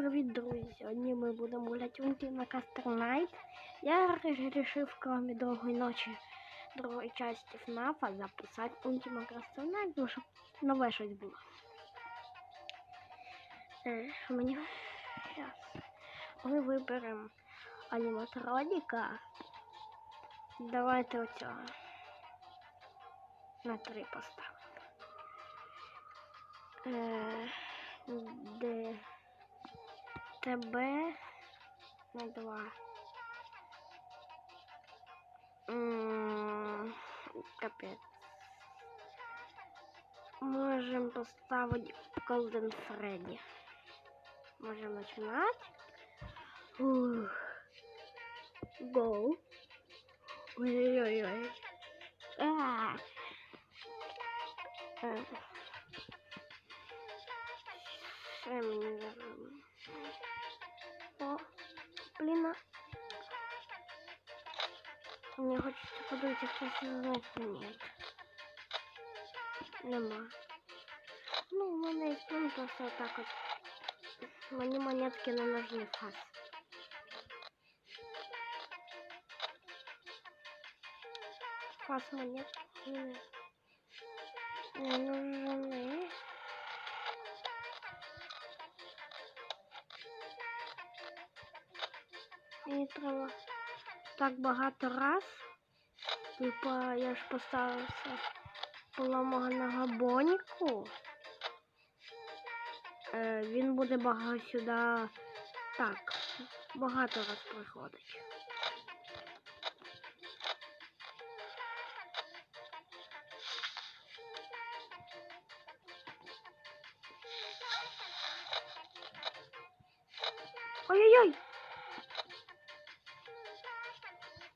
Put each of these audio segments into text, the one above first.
привіт, друзі! Сьогодні ми будемо гуляти Ultima Caster Night. Я вирішив, кроме довгої ночі другої часті FNAF записати Ultima Caster Night, тому щоб нове щось було. Е, мені зараз ми виберемо аніматроніка. Давайте оцього на три поставимо. Е, де ТБ на 2. М, Капец. Можем поставить Golden Freddy. Можем начинать. Ух. Go. Ой-ой-ой. А. Э. Що мені зробили? Мені хочеться подивитися, хтось знає, ні. Нема. Ну, у мене є план просто отак от. Мені монетки не нужны фас. Фас монетки не, не нужны. Мені треба так багато раз. Типа я ж поставився поламаного боніку. Е, він буде багато сюди так, багато раз приходить. Ой-ой-ой!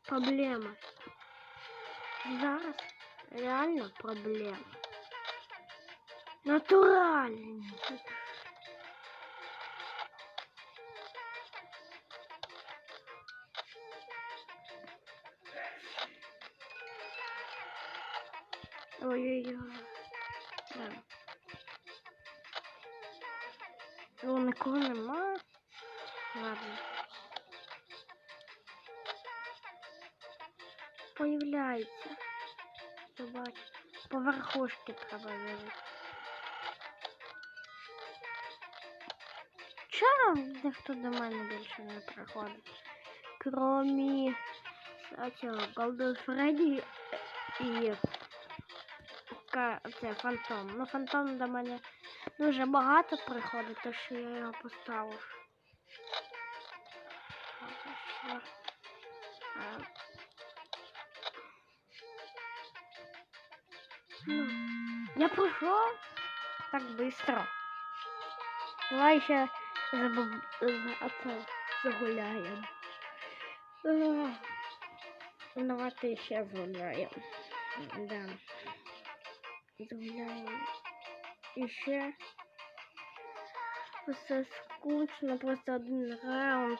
Проблема. Зараз реально проблема. Натурально. Ой-ой-ой. Да. Ну, нікого нема. Ладно. Появляється Побач. По верхушки треба вивити. Чому ніхто до мене більше не приходить? Кромі цього Голден Фредді і Ка- це фантом. Ну фантом до мене дуже багато приходить, то що я його поставив. Ось що. А, Ну, я пройшов так быстро. Давай ще забув оце загуляємо. Ах, Давайте ще загуляємо. Да. Загуляємо. І ще. Просто скучно, просто один раунд.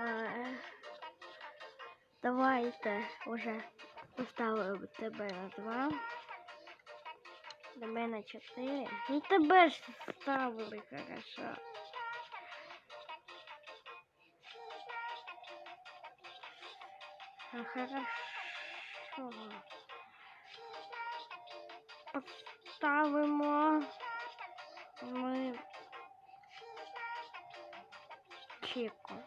Е, Давайте уже поставив тебе на два. Тебе на чотири. Ну тебе ж ставили хорошо. А хорошо. Поставимо ми Чеку.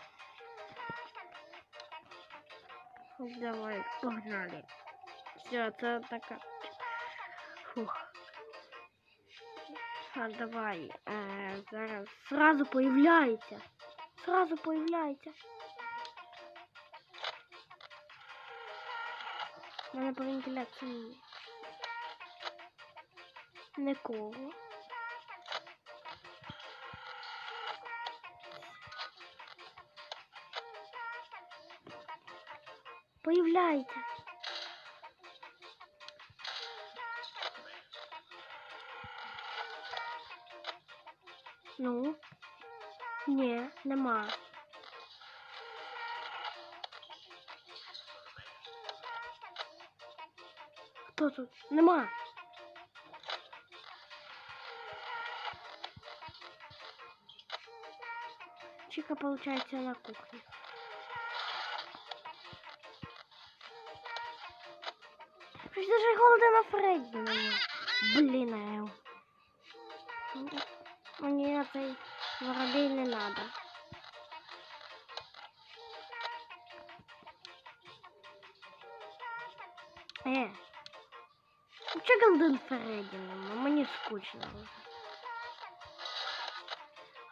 Давай, погнали. Все, це така. Фух. А давай. Е, зараз сразу появляється. Сразу появляється. У мене по вентиляції нікого. Появляється. Ну, ні, нема. Хто тут? Нема. Чика получается на кухне. Щось даже Голдена Фредді. Блін, я... Мені цей воробей не надо. Е. Ну чо Голден Фредді нема? Мені скучно вже.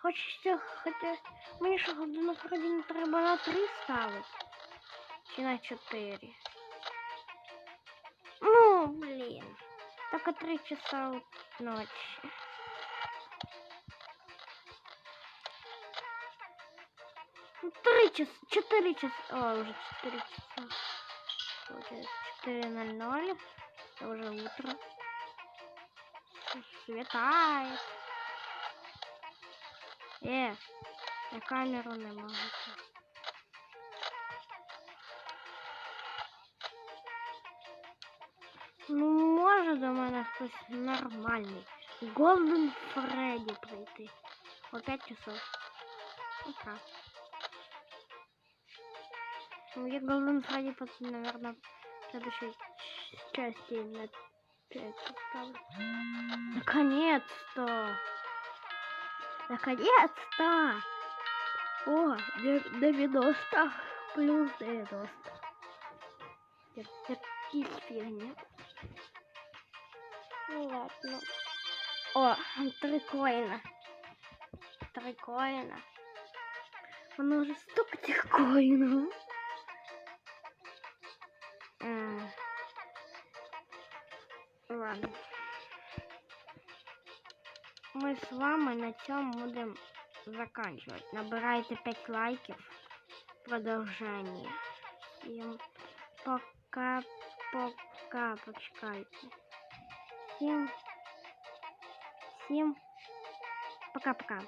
Хочеться, хоча... Мені що Голдена Фредді не треба на 3 ставити? Чи на 4? Ну, блин. Только три часа ночи. Ну, Три часа, четыре часа, о, уже четыре часа. Получается, четыре ноль ноль. Это уже утро. Светает. Э, я камеру не могу. Ну, може до мене хтось нормальний. Голден Фредді прийти. О 5 часов. Утра. Ну, я Голден Фредді, потом, наверное, в следующей ч- части на 5 поставлю. Наконец-то! Наконец-то! О, де- 90 плюс 90. Якісь фігня. Ну ладно. О, три коїна. Три коїна. Воно вже столько цих коїнів. М. Ладно. Ми з вами на цьому будемо заканчивать. Набирайте 5 лайків. Продовження. Всім пока, пока, почекайте. Всем, всем пока-пока.